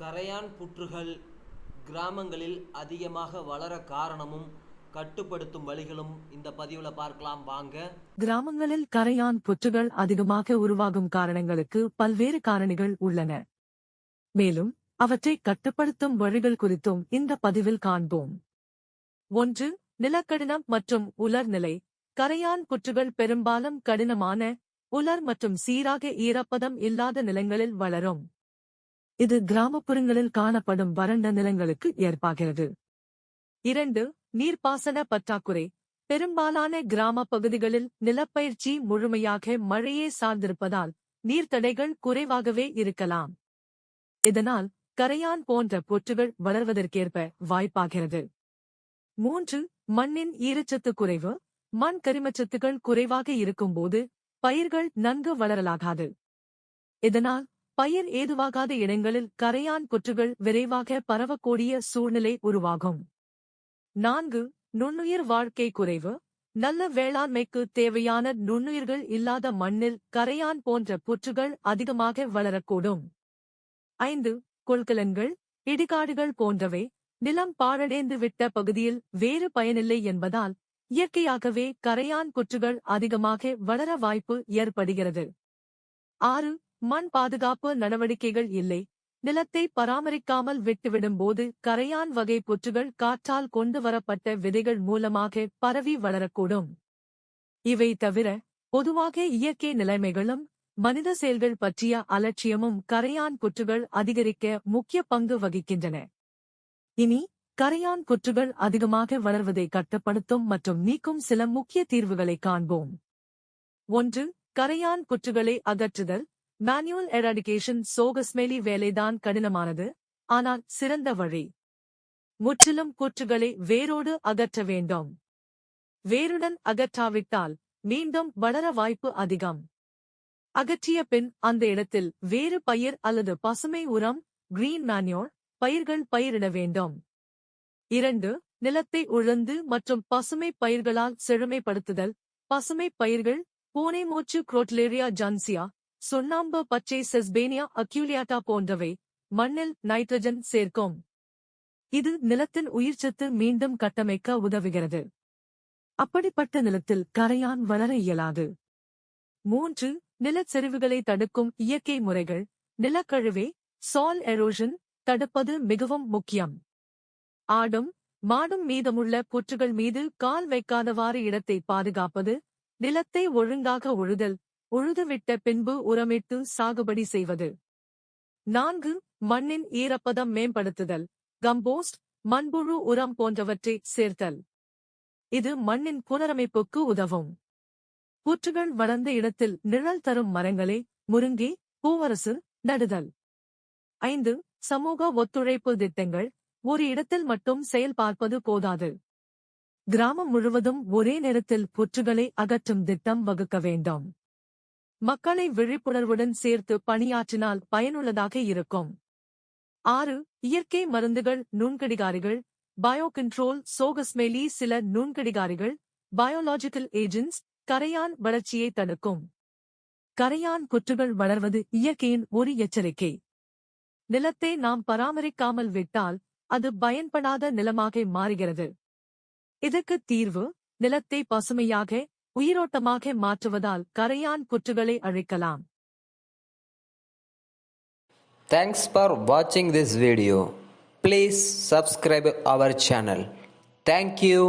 கரையான் புற்றுகள் கிராமங்களில் அதிகமாக வளர காரணமும் கட்டுப்படுத்தும் வழிகளும் இந்த பதிவுல பார்க்கலாம். வாங்க. கிராமங்களில் கரையான் புற்றுகள் அதிகமாக உருவாகும் காரணங்களுக்கு பல்வேறு காரணிகள் உள்ளன. மேலும் அவற்றை கட்டுப்படுத்தும் வழிகள் குறித்தும் இந்த பதிவில் காண்போம். ஒன்று நிலக்கடினம் மற்றும் உலர் நிலை கரையான் புற்றுகள் பெரும்பாலும் கடினமான உலர் மற்றும் சீராக ஈரப்பதம் இல்லாத நிலங்களில் வளரும். இது கிராமப்புறங்களில் காணப்படும் வறண்ட நிலங்களுக்கு ஏற்பாகிறது. இரண்டு நீர்ப்பாசன பற்றாக்குறை. பெரும்பாலான கிராம பகுதிகளில் நிலப்பயிற்சி முழுமையாக மழையே சார்ந்திருப்பதால் நீர்த்தடைகள் குறைவாகவே இருக்கலாம். இதனால் கரையான் போன்ற பொற்றுகள் வளர்வதற்கேற்ப வாய்ப்பாகிறது. மூன்று மண்ணின் ஈரச்சத்து குறைவு. மண் கரிமச்சத்துகள் குறைவாக இருக்கும்போது பயிர்கள் நன்கு வளரலாகாது. இதனால் பயிர் ஏதுவாகாத இடங்களில் கரையான் புற்றுகள் விரைவாக பரவக்கூடிய சூழ்நிலை உருவாகும். நான்கு நுண்ணுயிர் வாழ்க்கை குறைவு. நல்ல வேளாண்மைக்கு தேவையான நுண்ணுயிர்கள் இல்லாத மண்ணில் கரையான் போன்ற புற்றுகள் அதிகமாக வளரக்கூடும். ஐந்து கொள்கலன்கள் இடிகாடுகள் போன்றவை நிலம் பாழடைந்து விட்ட பகுதியில் வேறு பயனில்லை என்பதால் இயற்கையாகவே கரையான் புற்றுகள் அதிகமாக வளர வாய்ப்பு ஏற்படுகிறது. ஆறு மண் பாதுகாப்பு நடவடிக்கைகள் இல்லை. நிலத்தை பராமரிக்காமல் விட்டுவிடும்போது கரையான் வகை புற்றுகள் காற்றால் கொண்டு வரப்பட்ட விதைகள் மூலமாக பரவி வளரக்கூடும். இவை தவிர பொதுவாக இயற்கை நிலைமைகளும் மனித செயல்கள் பற்றிய அலட்சியமும் கரையான் புற்றுகள் அதிகரிக்க முக்கிய பங்கு வகிக்கின்றன. இனி கரையான் புற்றுகள் அதிகமாக வளர்வதை கட்டுப்படுத்தும் மற்றும் நீக்கும் சில முக்கிய தீர்வுகளை காண்போம். ஒன்று கரையான் புற்றுகளை அகற்றுதல். மேனுவல் எராடிகேஷன் சோகஸ்மேலி வேலைதான் கடினமானது ஆனால் சிறந்த வழி. முற்றிலும் கூற்றுகளை வேரோடு அகற்ற வேண்டும். வேருடன் அகற்றாவிட்டால் மீண்டும் வளர வாய்ப்பு அதிகம். அகற்றிய பின் அந்த இடத்தில் வேறு பயிர் அல்லது பசுமை உரம் கிரீன் மேன்யோர் பயிர்கள் பயிரிட வேண்டும். இரண்டு நிலத்தை உழந்து மற்றும் பசுமை பயிர்களால் செழுமைப்படுத்துதல். பசுமை பயிர்கள் பூனை மூச்சு குரோட்லேரியா ஜான்சியா சுண்ணாம்பு பச்சை செஸ்பேனியா அக்யூலியாட்டா போன்றவை மண்ணில் நைட்ரஜன் சேர்க்கும். இது நிலத்தின் உயிர்ச்சத்து மீண்டும் கட்டமைக்க உதவுகிறது. அப்படிப்பட்ட நிலத்தில் கரையான் வளர இயலாது. மூன்று நிலச்சரிவுகளை தடுக்கும் இயற்கை முறைகள். நிலக்கழுவே சால் எரோஷன் தடுப்பது மிகவும் முக்கியம். ஆடும் மாடும் மீதமுள்ள புற்றுகள் மீது கால் வைக்காதவாறு இடத்தை பாதுகாப்பது நிலத்தை ஒழுங்காக உழுதல். உழுதுவிட்ட பின்பு உரமிட்டு சாகுபடி செய்வது. நான்கு மண்ணின் ஈரப்பதம் மேம்படுத்துதல். கம்போஸ்ட் மண்புழு உரம் போன்றவற்றை சேர்த்தல். இது மண்ணின் புனரமைப்புக்கு உதவும். புற்றுகள் வளர்ந்த இடத்தில் நிழல் தரும் மரங்களை முருங்கி பூவரசு நடுதல். ஐந்து சமூக ஒத்துழைப்பு திட்டங்கள். ஒரு இடத்தில் மட்டும் செயல்பார்ப்பது போதாது. கிராமம் முழுவதும் ஒரே நேரத்தில் புற்றுகளை அகற்றும் திட்டம் வகுக்க வேண்டும். மக்களை விழிப்புணர்வுடன் சேர்த்து பணியாற்றினால் பயனுள்ளதாக இருக்கும். ஆறு இயற்கை மருந்துகள் நுண்கடிகாரிகள் பயோ கண்ட்ரோல் சோகஸ்மெலி சில நுண்கடிகாரிகள் பயோலாஜிக்கல் ஏஜென்ட்ஸ் கரையான் வளர்ச்சியை தடுக்கும். கரையான் புற்றுகள் வளர்வது இயற்கையின் ஒரு எச்சரிக்கை. நிலத்தை நாம் பராமரிக்காமல் விட்டால் அது பயன்படாத நிலமாக மாறுகிறது. இதற்கு தீர்வு நிலத்தை பசுமையாக உயிரோட்டமாக மாற்றுவதால் கரையான் புற்றுகளை அழைக்கலாம் தேங்க்ஸ் ஃபார் வாட்சிங் this video please subscribe our channel thank you